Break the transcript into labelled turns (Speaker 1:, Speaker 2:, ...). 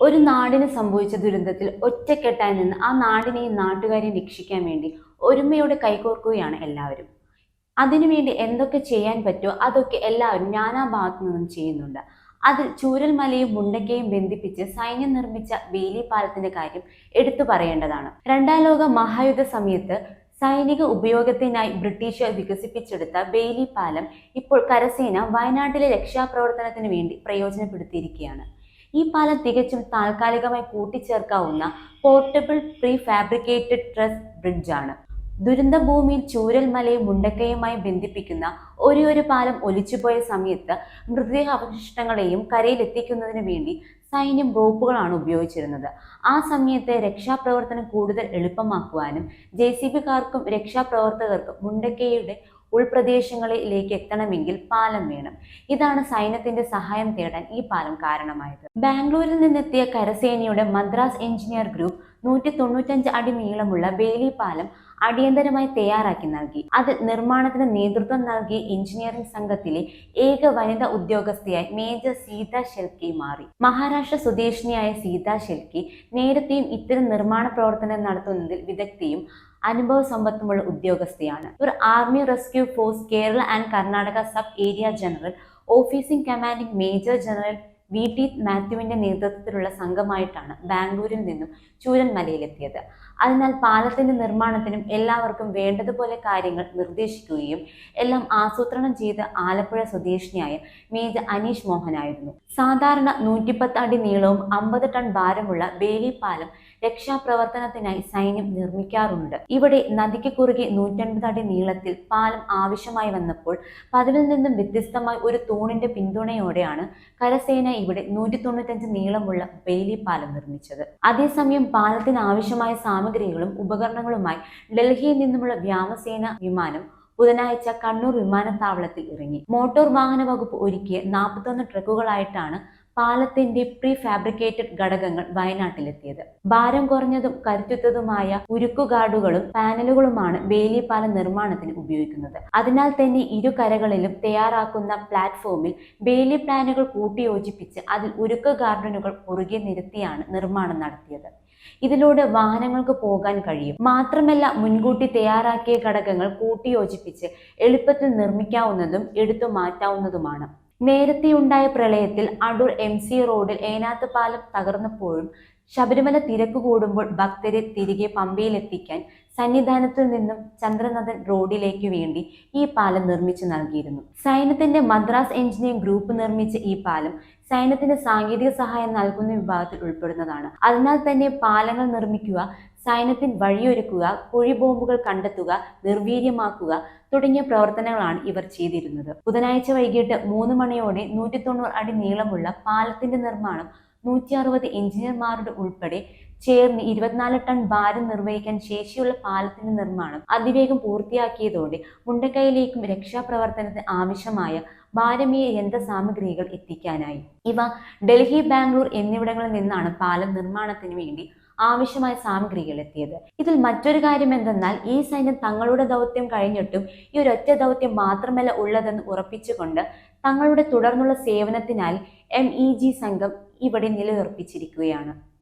Speaker 1: ഒരു നാടിന് സംഭവിച്ച ദുരന്തത്തിൽ ഒറ്റക്കെട്ടായി നിന്ന് ആ നാടിനെയും നാട്ടുകാരെയും രക്ഷിക്കാൻ വേണ്ടി ഒരുമയോടെ കൈകോർക്കുകയാണ് എല്ലാവരും. അതിനുവേണ്ടി എന്തൊക്കെ ചെയ്യാൻ പറ്റുമോ അതൊക്കെ എല്ലാവരും നാനാ ഭാഗത്തു നിന്നും ചെയ്യുന്നുണ്ട്. അതിൽ ചൂരൽമലയും മുണ്ടക്കയും ബന്ധിപ്പിച്ച് സൈന്യം നിർമ്മിച്ച വേലി പാലത്തിന്റെ കാര്യം എടുത്തു പറയേണ്ടതാണ്. രണ്ടാം ലോക മഹായുദ്ധ സമയത്ത് സൈനിക ഉപയോഗത്തിനായി ബ്രിട്ടീഷുകാർ വികസിപ്പിച്ചെടുത്ത ബെയിലി പാലം ഇപ്പോൾ കരസേന വയനാട്ടിലെ രക്ഷാപ്രവർത്തനത്തിന് വേണ്ടി പ്രയോജനപ്പെടുത്തിയിരിക്കുകയാണ്. ഈ പാലം തികച്ചും താൽക്കാലികമായി കൂട്ടിച്ചേർക്കാവുന്ന പോർട്ടബിൾ പ്രീ ഫാബ്രിക്കേറ്റഡ് ട്രസ് ബ്രിഡ്ജാണ് ദുരന്തഭൂമിയിൽ ചൂരൽമലയും മുണ്ടക്കയുമായി ബന്ധിപ്പിക്കുന്ന ഒരേ ഒരു പാലം ഒലിച്ചുപോയ സമയത്ത് മൃതദേഹ അവശിഷ്ടങ്ങളെയും കരയിലെത്തിക്കുന്നതിന് വേണ്ടി സൈന്യം റോപ്പുകളാണ് ഉപയോഗിച്ചിരുന്നത്. ആ സമയത്ത് രക്ഷാപ്രവർത്തനം കൂടുതൽ എളുപ്പമാക്കുവാനും ജെ സി ബിക്കാർക്കും രക്ഷാപ്രവർത്തകർക്കും മുണ്ടക്കയുടെ ഉൾപ്രദേശങ്ങളിലേക്ക് എത്തണമെങ്കിൽ പാലം വേണം. ഇതാണ് സൈന്യത്തിന്റെ സഹായം തേടാൻ ഈ പാലം കാരണമായത്. ബാംഗ്ലൂരിൽ നിന്നെത്തിയ കരസേനയുടെ മദ്രാസ് എഞ്ചിനീയർ ഗ്രൂപ്പ് നൂറ്റി തൊണ്ണൂറ്റഞ്ച് അടി നീളമുള്ള ബേലി പാലം അടിയന്തരമായി തയ്യാറാക്കി നൽകി. അത് നിർമ്മാണത്തിന് നേതൃത്വം നൽകിയ എഞ്ചിനീയറിംഗ് സംഘത്തിലെ ഏക വനിതാ ഉദ്യോഗസ്ഥയായി മേജർ സീത ഷെൽക്കി മാറി. മഹാരാഷ്ട്ര സ്വദേശിനിയായ സീത ഷെൽക്കി നേരത്തെയും ഇത്തരം നിർമ്മാണ പ്രവർത്തനം നടത്തുന്നതിൽ വിദഗ്ധയും അനുഭവ സമ്പത്തുമുള്ള ഉദ്യോഗസ്ഥയാണ്. ഇവർ army rescue force Kerala and Karnataka sub area general officer commanding major general V T മാത്യുവിന്റെ നേതൃത്വത്തിലുള്ള സംഘമായിട്ടാണ് ബാംഗ്ലൂരിൽ നിന്നും ചൂരന്മലയിലെത്തിയത് അതിനാൽ പാലത്തിന്റെ നിർമ്മാണത്തിനും എല്ലാവർക്കും വേണ്ടതുപോലെ കാര്യങ്ങൾ നിർദ്ദേശിക്കുകയും എല്ലാം ആസൂത്രണം ചെയ്ത് ആലപ്പുഴ സ്വദേശിനിയായ മേജർ അനീഷ് മോഹനായിരുന്നു. സാധാരണ നൂറ്റിപ്പത്ത് അടി നീളവും അമ്പത് ടൺ ഭാരമുള്ള ബേലി പാലം രക്ഷാപ്രവർത്തനത്തിനായി സൈന്യം നിർമ്മിക്കാറുണ്ട്. ഇവിടെ നദിക്ക് കുറുകെ നൂറ്റൻപത് അടി നീളത്തിൽ പാലം ആവശ്യമായി വന്നപ്പോൾ പതിവിൽ നിന്നും വ്യത്യസ്തമായി ഒരു തൂണിന്റെ പിന്തുണയോടെയാണ് കരസേന ഇവിടെ നൂറ്റി തൊണ്ണൂറ്റഞ്ച് നീളമുള്ള ബെയിലി പാലം നിർമ്മിച്ചത്. അതേസമയം പാലത്തിന് ആവശ്യമായ സാമഗ്രികളും ഉപകരണങ്ങളുമായി ഡൽഹിയിൽ നിന്നുമുള്ള വ്യോമസേന വിമാനം ബുധനാഴ്ച കണ്ണൂർ വിമാനത്താവളത്തിൽ ഇറങ്ങി. മോട്ടോർ വാഹന വകുപ്പ് ഒരുക്കിയ നാൽപ്പത്തൊന്ന് ട്രക്കുകളായിട്ടാണ് പാലത്തിന്റെ പ്രീ ഫാബ്രിക്കേറ്റഡ് ഘടകങ്ങൾ വയനാട്ടിലെത്തിയത്. ഭാരം കുറഞ്ഞതും കരുത്തുറ്റതുമായ ഉരുക്കുകാടുകളും പാനലുകളുമാണ് ബേലി പാലം നിർമ്മാണത്തിന് ഉപയോഗിക്കുന്നത്. അതിനാൽ തന്നെ ഇരു കരകളിലും തയ്യാറാക്കുന്ന പ്ലാറ്റ്ഫോമിൽ ബേലി പ്ലാനുകൾ കൂട്ടിയോജിപ്പിച്ച് അതിൽ ഉരുക്ക് ഗാർഡനുകൾ കുറുകെ നിരത്തിയാണ് നിർമ്മാണം നടത്തിയത്. ഇതിലൂടെ വാഹനങ്ങൾക്ക് പോകാൻ കഴിയും. മാത്രമല്ല മുൻകൂട്ടി തയ്യാറാക്കിയ ഘടകങ്ങൾ കൂട്ടിയോജിപ്പിച്ച് എളുപ്പത്തിൽ നിർമ്മിക്കാവുന്നതും എടുത്തു മാറ്റാവുന്നതുമാണ് നേരത്തെയുണ്ടായ പ്രളയത്തിൽ അടൂർ എം സി റോഡിൽ ഏനാത്ത് പാലം തകർന്നപ്പോഴും ശബരിമല തിരക്ക് കൂടുമ്പോൾ ഭക്തരെ തിരികെ പമ്പയിലെത്തിക്കാൻ സന്നിധാനത്തിൽ നിന്നും ചന്ദ്രനഥൻ റോഡിലേക്ക് വേണ്ടി ഈ പാലം നിർമ്മിച്ചു നൽകിയിരുന്നു. സൈന്യത്തിന്റെ മദ്രാസ് എഞ്ചിനീയറിംഗ് ഗ്രൂപ്പ് നിർമ്മിച്ച ഈ പാലം സൈന്യത്തിന് സാങ്കേതിക സഹായം നൽകുന്ന വിഭാഗത്തിൽ ഉൾപ്പെടുന്നതാണ്. അതിനാൽ തന്നെ പാലങ്ങൾ നിർമ്മിക്കുക സൈന്യത്തിന് വഴിയൊരുക്കുക കുഴി ബോംബുകൾ കണ്ടെത്തുക നിർവീര്യമാക്കുക തുടങ്ങിയ പ്രവർത്തനങ്ങളാണ് ഇവർ ചെയ്തിരുന്നത്. ബുധനാഴ്ച വൈകിട്ട് മൂന്ന് മണിയോടെ നൂറ്റി തൊണ്ണൂറ് അടി നീളമുള്ള പാലത്തിന്റെ നിർമ്മാണം നൂറ്റി അറുപത് എഞ്ചിനീയർമാരുടെ ഉൾപ്പെടെ ചേർന്ന് ഇരുപത്തിനാല് ടൺ ഭാരം നിർവഹിക്കാൻ ശേഷിയുള്ള പാലത്തിന്റെ നിർമ്മാണം അതിവേഗം പൂർത്തിയാക്കിയതോടെ മുണ്ടക്കൈയിലേക്കും രക്ഷാപ്രവർത്തനത്തിന് ആവശ്യമായ ഭാരമീയ യന്ത്ര സാമഗ്രികൾ എത്തിക്കാനായി. ഇവ ഡൽഹി ബാംഗ്ലൂർ എന്നിവിടങ്ങളിൽ നിന്നാണ് പാലം നിർമ്മാണത്തിന് വേണ്ടി ആവശ്യമായ സാമഗ്രികൾ എത്തിയത് ഇതിൽ മറ്റൊരു കാര്യം എന്തെന്നാൽ ഈ സൈന്യം തങ്ങളുടെ ദൗത്യം കഴിഞ്ഞിട്ടും ഈ ഒരൊറ്റ ദൗത്യം മാത്രമല്ല ഉള്ളതെന്ന് ഉറപ്പിച്ചുകൊണ്ട് തങ്ങളുടെ തുടർന്നുള്ള സേവനത്തിനായി എം ഇ ജി സംഘം ഇവിടെ നിലയുറപ്പിച്ചിരിക്കുകയാണ്